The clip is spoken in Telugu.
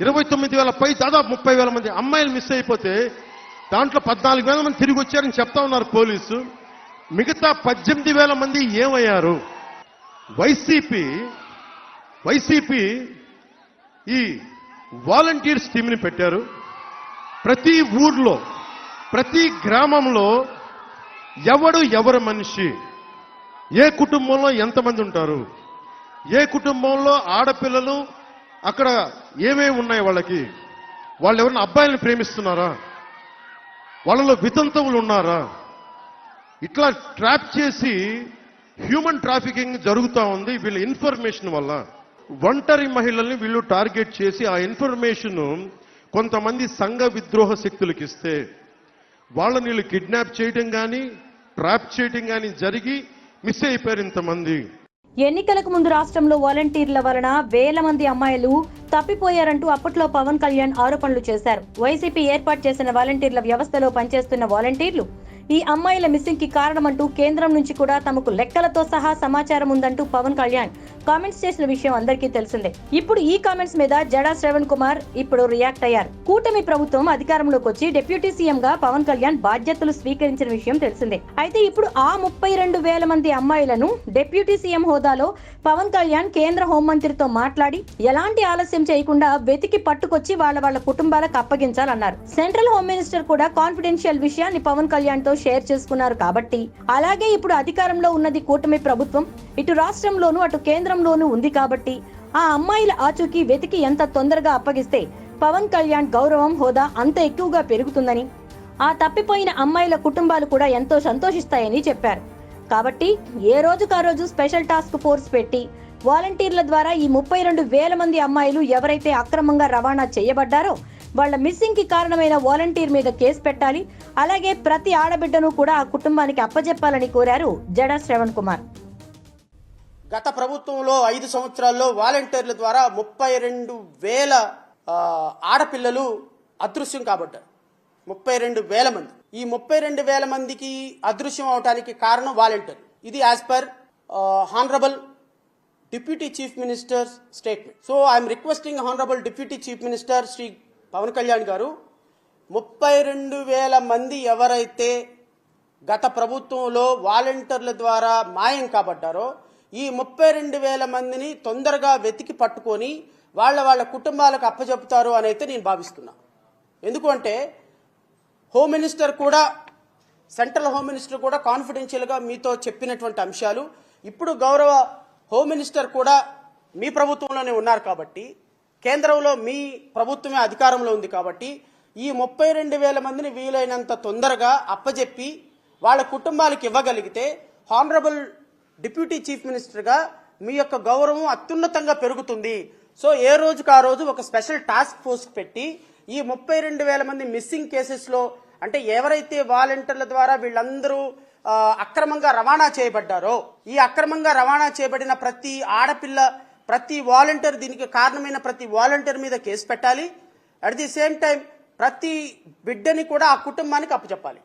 ఇరవై తొమ్మిది వేల పై దాదాపు ముప్పై వేల మంది అమ్మాయిలు మిస్ అయిపోతే దాంట్లో పద్నాలుగు వేల మంది తిరిగి వచ్చారని చెప్తా ఉన్నారు పోలీసు. మిగతా పద్దెనిమిది వేల మంది ఏమయ్యారు? వైసీపీ వైసీపీ ఈ వాలంటీర్స్ టీంని పెట్టారు. ప్రతి ఊర్లో ప్రతి గ్రామంలో ఎవడు ఎవరు మనిషి? ఏ కుటుంబంలో ఎంతమంది ఉంటారు? ఏ కుటుంబంలో ఆడపిల్లలు అక్కడ ఏమేమి ఉన్నాయి వాళ్ళకి? వాళ్ళు ఎవరైనా అబ్బాయిలను ప్రేమిస్తున్నారా? వాళ్ళలో వితంతువులు ఉన్నారా? ఇట్లా ట్రాప్ చేసి హ్యూమన్ ట్రాఫికింగ్ జరుగుతూ ఉంది వీళ్ళ ఇన్ఫర్మేషన్ వల్ల. ఒంటరి మహిళల్ని వీళ్ళు టార్గెట్ చేసి ఆ ఇన్ఫర్మేషన్ కొంతమంది సంఘ విద్రోహ శక్తులకు ఇస్తే వాళ్ళని వీళ్ళు కిడ్నాప్ చేయడం కానీ ట్రాప్ చేయడం కానీ జరిగి మిస్ అయిపోయారు ఇంతమంది. ఎన్నికలకు ముందు రాష్ట్రంలో వాలంటీర్ల వలన వేల మంది అమ్మాయిలు తప్పిపోయారంటూ అప్పట్లో పవన్ కళ్యాణ్ ఆరోపణలు చేశారు. వైసీపీ ఏర్పాటు చేసిన వాలంటీర్ల వ్యవస్థలో పనిచేస్తున్న వాలంటీర్లు ఈ అమ్మాయిల మిస్సింగ్కి కారణమంటూ కేంద్రం నుంచి కూడా తమకు లెక్కలతో సహా సమాచారం ఉందంటూ పవన్ కళ్యాణ్ కామెంట్స్ చేసిన విషయం అందరికీ తెలిసిందే. ఇప్పుడు ఈ కామెంట్స్ మీద జడా శ్రవణ్ కుమార్ ఇప్పుడు రియాక్ట్ అయ్యారు. కూటమి ప్రభుత్వం అధికారంలోకి వచ్చి డిప్యూటీ సీఎం గా పవన్ కళ్యాణ్ బాధ్యతలు స్వీకరించిన విషయం తెలిసిందే. అయితే ఇప్పుడు ఆ ముప్పై రెండు వేల మంది అమ్మాయిలను డిప్యూటీ సీఎం హోదాలో పవన్ కళ్యాణ్ కేంద్ర హోంమంత్రితో మాట్లాడి ఎలాంటి ఆలస్యం చేయకుండా వెతికి పట్టుకొచ్చి వాళ్ళ వాళ్ళ కుటుంబాలకు అప్పగించాలన్నారు. సెంట్రల్ హోమ్ మినిస్టర్ కూడా కాన్ఫిడెన్షియల్ విషయాన్ని పవన్ కళ్యాణ్తో షేర్ చేసుకున్నారు కాబట్టి. అలాగే ఇప్పుడు అధికారంలో ఉన్నది కూటమి ప్రభుత్వం. ఇటు రాష్ట్రంలోనూ అటు కేంద్రంలోనూ ఉంది కాబట్టి ఆ అమ్మాయిల ఆచూకీ వెతికి ఎంత తొందరగా అప్పగిస్తే పవన్ కళ్యాణ్ గౌరవం హోదా అంత ఎక్కువగా పెరుగుతుందని. ఆ తప్పిపోయిన అమ్మాయిల కుటుంబాలు కూడా ఎంతో సంతోషిస్తాయని చెప్పారు. కాబట్టి ఏ రోజుకు ఆ రోజు స్పెషల్ టాస్క్ ఫోర్స్ పెట్టి వాలంటీర్ల ద్వారా ఈ ముప్పై రెండు వేల మంది అమ్మాయిలు ఎవరైతే అక్రమంగా రవాణా చేయబడ్డారో వాళ్ళ మిస్సింగ్కి కారణమైన వాలంటీర్ మీద కేసు పెట్టాలి. అలాగే ప్రతి ఆడబిడ్డను కూడా ఆ కుటుంబానికి అప్పజెప్పాలని కోరారు జడ శ్రవణ్ కుమార్. గత ప్రభుత్వంలో ఐదు సంవత్సరాల్లో వాలంటీర్ల ద్వారా ముప్పై రెండు వేల ఆడపిల్లలు అదృశ్యం కాబడ్డారు. ముప్పై రెండు వేల మంది. ఈ ముప్పై రెండు వేల మందికి అదృశ్యం అవడానికి కారణం వాలంటీర్. ఇది as per honourable deputy chief minister statement so I'm requesting honourable deputy chief minister Shri Pawan Kalyan గారు ముప్పై రెండు వేల మంది ఎవరైతే గత ప్రభుత్వంలో వాలంటీర్ల ద్వారా మాయం కాబడ్డారో ఈ ముప్పై రెండు వేల మందిని తొందరగా వెతికి పట్టుకొని వాళ్ళ వాళ్ళ కుటుంబాలకు అప్పచెప్తారు అని అయితే నేను భావిస్తున్నా. ఎందుకంటే హోమ్ మినిస్టర్ కూడా సెంట్రల్ హోమ్ మినిస్టర్ కూడా కాన్ఫిడెన్షియల్గా మీతో చెప్పినటువంటి అంశాలు. ఇప్పుడు గౌరవ హోమ్ మినిస్టర్ కూడా మీ ప్రభుత్వంలోనే ఉన్నారు కాబట్టి కేంద్రంలో మీ ప్రభుత్వమే అధికారంలో ఉంది కాబట్టి ఈ ముప్పై రెండు వేల మందిని వీలైనంత తొందరగా అప్పజెప్పి వాళ్ళ కుటుంబాలకు ఇవ్వగలిగితే హానరబుల్ డిప్యూటీ చీఫ్ మినిస్టర్గా మీ యొక్క గౌరవం అత్యున్నతంగా పెరుగుతుంది. సో ఏ రోజుకు ఆ రోజు ఒక స్పెషల్ టాస్క్ ఫోర్స్ పెట్టి ఈ ముప్పై రెండు వేల మంది మిస్సింగ్ కేసెస్లో అంటే ఎవరైతే వాలంటీర్ల ద్వారా వీళ్ళందరూ అక్రమంగా రవాణా చేయబడ్డారో ఈ అక్రమంగా రవాణా చేయబడిన ప్రతి ఆడపిల్ల ప్రతి వాలంటీర్ దీనికి కారణమైన ప్రతి వాలంటీర్ మీద కేసు పెట్టాలి. అట్ ది సేమ్ టైం ప్రతి బిడ్డని కూడా ఆ కుటుంబానికి అప్పచెప్పాలి.